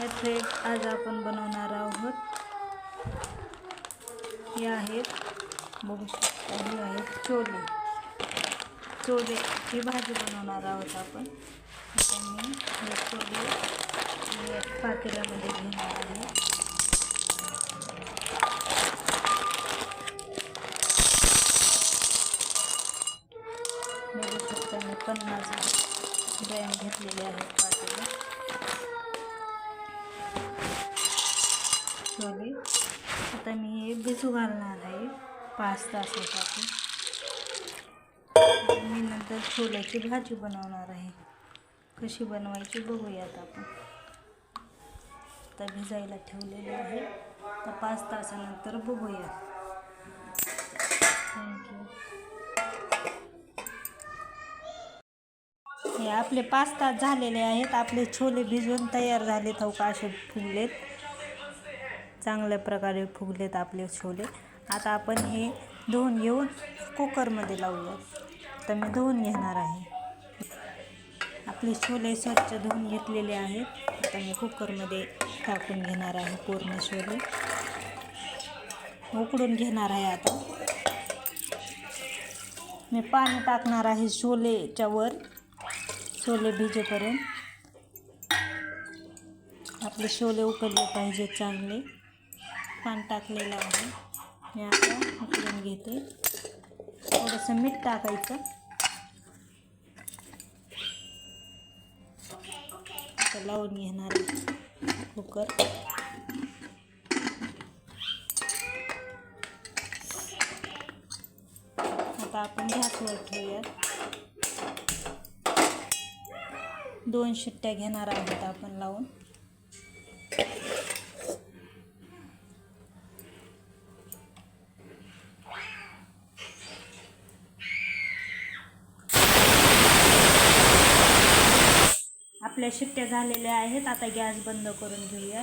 याचे आज आपण बनवणार आहोत. हे आहेत बघू शकता हे आहेत चोले. चोले ही भाजी बनवणार आहोत आपण. आता मी हे पातेल्यामध्ये घेणार आहे. बघू शकता मी पन्नास ग्रॅम घेतलेले आहेत पातेले छोले आता मी घालणार आहे. पाच तासासाठी मी नंतर छोल्याची भाजी बनवणार आहे. कशी बनवायची बघूयात आपण. आता भिजायला ठेवलेले आहे. तर पाच तासानंतर बघूया थँक्यू हे आपले पाच तास झालेले आहेत. आपले छोले भिजवून तयार झालेत हो असे फुललेत. चांगल्या प्रकारे फुगलेत आपले छोले. आता आपण हे धुवून घेऊन कुकरमध्ये लावूया. तर मी धुवून घेणार आहे. आपले छोले स्वच्छ धुवून घेतलेले आहेत. आता मी कुकरमध्ये टाकून घेणार आहे पूर्ण छोले. उकडून घेणार आहे आता. मी पाणी टाकणार आहे छोलेच्या वर. छोले भिजेपर्यंत. आपले छोले उकडले पाहिजे चांगले. पान टाकलेलं आहे. मी आता उकडून घेते. थोडंसं मीठ टाकायचं. आता लावून घेणार कुकर. आता आपण गॅसवर ठेवूयात. दोन शिट्ट्या घेणार आहोत आपण लावून. आपल्या शिट्ट्या झालेल्या आहेत. आता गॅस बंद करून घेऊया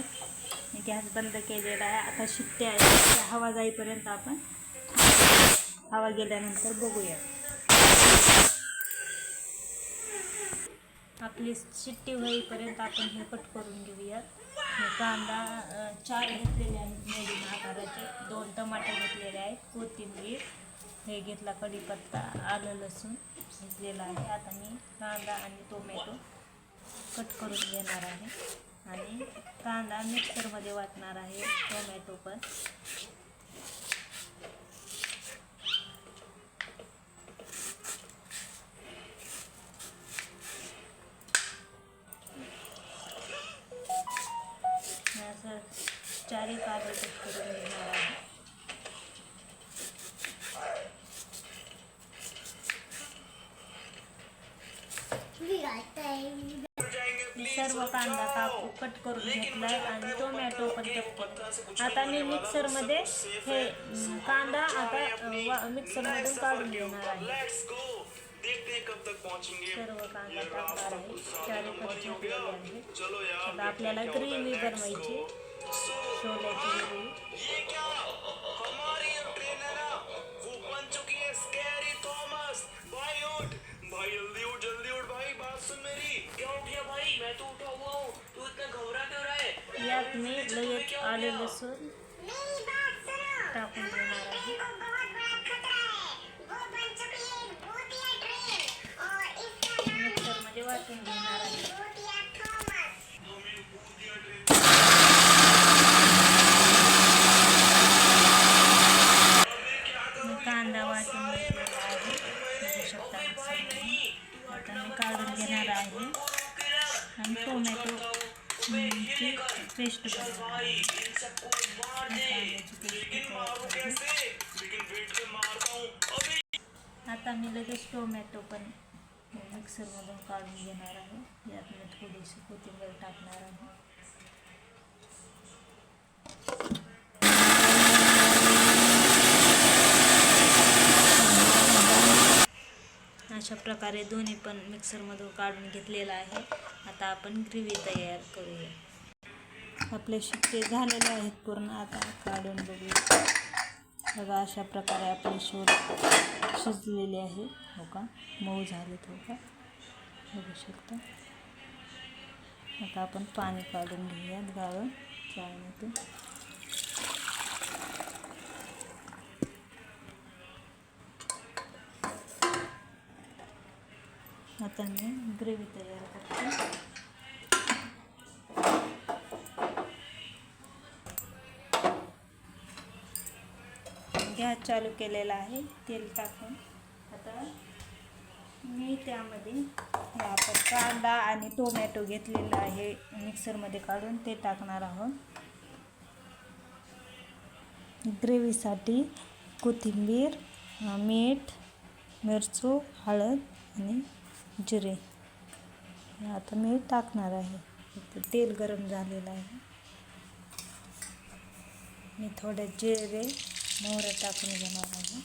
गॅस बंद केलेला आहे. आता शिट्ट्या आहेत. हवा जाईपर्यंत आपण हवा गेल्यानंतर बघूया. आपली शिट्टी होईपर्यंत आपण हे कट करून घेऊया कांदा चार घेतलेले आहेत मिडियम आकाराचे. दोन टमाटे घेतलेले आहेत. कोथिंबीर हे घेतला कढीपत्ता आलं लसूण घेतलेलं आहे. आता मी कांदा आणि टोमॅटो कट करून घेणार आहे. आणि कांदा मिक्सरमध्ये वाटणार आहे टोमॅटो पण. असं चारी कांदे कट करून घेणार आहे मी सर्व कांदा कापू कट करून घेतला आहे आणि टोमॅटो पण कट आता मी मिक्सरमध्ये हे कांदा आता मिक्सरमधून काढून घेणार आहे. सर्व कांदा टाकणार आहे. चारी कट आहे आता आपल्याला ग्रेव्ही बनवायची छोल्याची ग्रेव्ही. आले लसूण. टाकून देणार आहे. मिक्सरमध्ये वाटून घेणार आहे मी कांदा वाटून घेतलेला आहे बघू शकता मिक्सरमध्ये आता मी काढून घेणार आहे आणि टोमॅटो हम्म, पेस्ट आता मी लगेच टोमॅटो पण मिक्सरमधून काढून घेणार आहे यात मी थोडीशी कोथिंबीर टाकणार आहे अशा प्रकारे दोन्ही पण मिक्सरमधून काढून घेतलेलं आहे. आता आपण ग्रेव्ही तयार करूया. आपले शिट्टे झालेले आहेत पूर्ण. आता काढून बघू. बघा अशा प्रकारे आपले शोध शिजलेले आहे. हो का? मऊ झालेत हो का? बघू शकता. आता आपण पाणी काढून घेऊयात गाळून चाळण्यातून आता मी ग्रेव्ही तयार करते. गॅस चालू केलेला आहे तेल टाकून. आता मी त्यामध्ये हे आपण कांदा आणि टोमॅटो घेतलेला आहे मिक्सरमध्ये काढून ते टाकणार आहोत. ग्रेव्हीसाठी कोथिंबीर मीठ मिरचू हळद आणि जिरे. हे आता मी टाकणार आहे. तेल गरम झालेलं आहे. मी थोडं जिरे मोहरे टाकून घेणार आहे.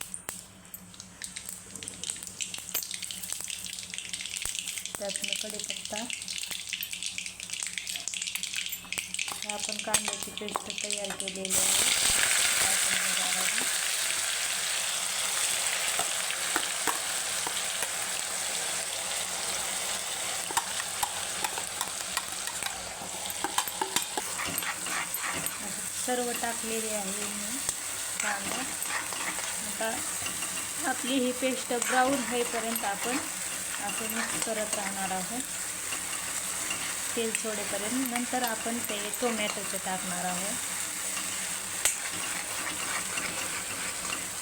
त्यात मी कढीपत्ता आपण कांद्याची पेस्ट तयार केलेली आहे. असं सर्व टाकलेले आहे मी. कांदा आता आपली ही पेस्ट ब्राऊन होईपर्यंत आपण असं मिक्स करत राहणार आहोत. तेल सोडेपर्यंत. नंतर आपण ते टोमॅटोचे टाकणार आहोत.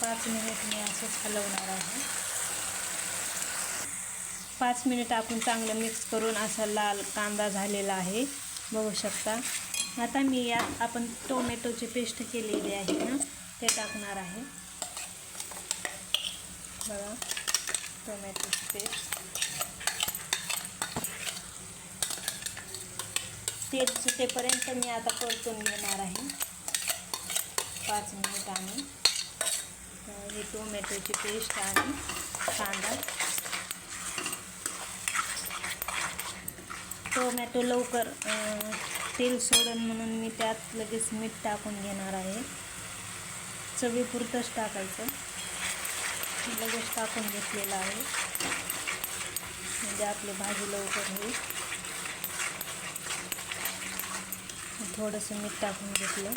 पाच मिनिट मी असंच हलवणार आहे. पाच मिनिट आपण चांगलं मिक्स करून असा लाल कांदा झालेला आहे. बघू शकता. आता मी यात आपण टोमॅटोची पेस्ट केलेली आहे ना. ते टाकणार आहे. बघा टोमॅटोची पेस्ट तेल सुटेपर्यंत मी आता परतून घेणार आहे. पाच मिनिटांनी तर ही टोमॅटोची पेस्ट आणि कांदा. टोमॅटो लवकर तेल सोडन म्हणून मी त्यात लगेच मीठ टाकून घेणार आहे. चवीपुरतंच टाकायचं. लगेच टाकून घेतलेलं आहे. म्हणजे आपली भाजी लवकर होईल. थोडंसं मीठ टाकून घेतलं.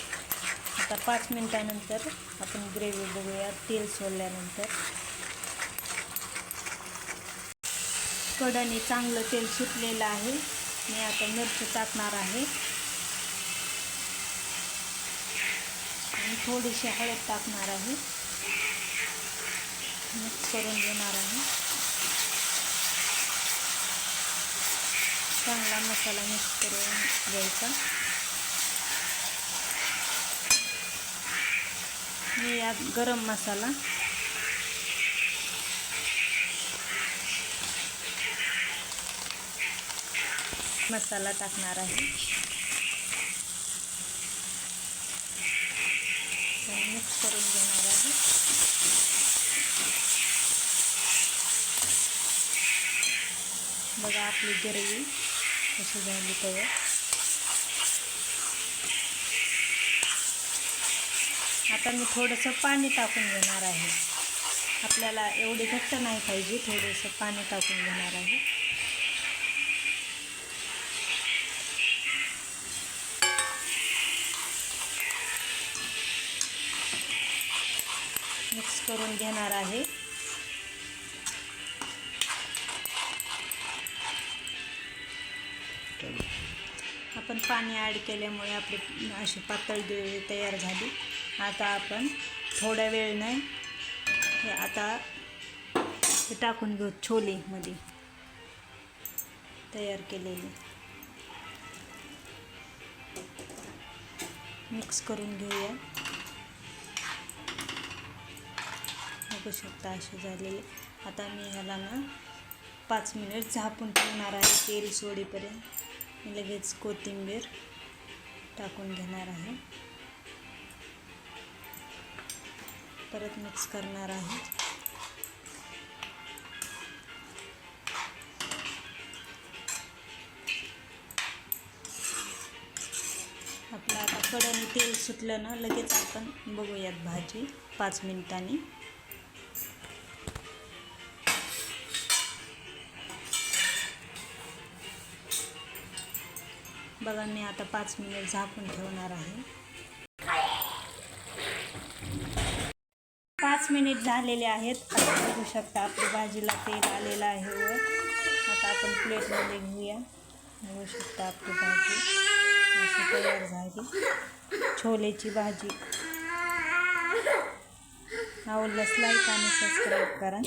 आता पाच मिनटानंतर आपण ग्रेव्ही बघूया तेल सोडल्यानंतर कडाने चांगलं तेल सुटलेलं आहे. मी आता मिरची टाकणार आहे. थोडीशी हळद टाकणार आहे. मिक्स करून घेणार आहे. चांगला मसाला मिक्स करून घ्यायचा. मी यात गरम मसाला मसाला टाकणार आहे. मिक्स करून घेणार आहे. बघा आपली ग्रेव्ही कशी झाली तयार. आता मी थोडंसं पाणी टाकून घेणार आहे. आपल्याला एवढी घट्ट नाही पाहिजे थोडंसं पाणी टाकून घेणार आहे. मिक्स करून घेणार आहे. आपण पाणी ॲड केल्यामुळे आपली अशी पातळ तयार झाली. आता आपण थोड्या वेळने हे आता हे टाकून घेऊ छोलेमध्ये तयार केलेले. मिक्स करून घेऊया. बघू शकता असे झालेले. आता मी ह्याला ना पाच मिनिट झापून ठेवणार आहे तेल सोडीपर्यंत. मी लगेच कोथिंबीर टाकून घेणार आहे. परत मिक्स करणार आहे. आपलं आता कढईने तेल सुटलं ना लगेच आपण बघूयात भाजी पाच मिनिटांनी. बघा मी आता पाच मिनिट झाकून ठेवणार आहे. पाच मिनिट झालेले आहेत. आता बघू शकता आपली भाजीला तेल आलेलं आहे वर. आता आपण प्लेटमध्ये घेऊया. बघू शकता आपली भाजी. अशी तयार झाली. छोलेची भाजी. आवडल्यास लाईक आणि सबस्क्राईब करा.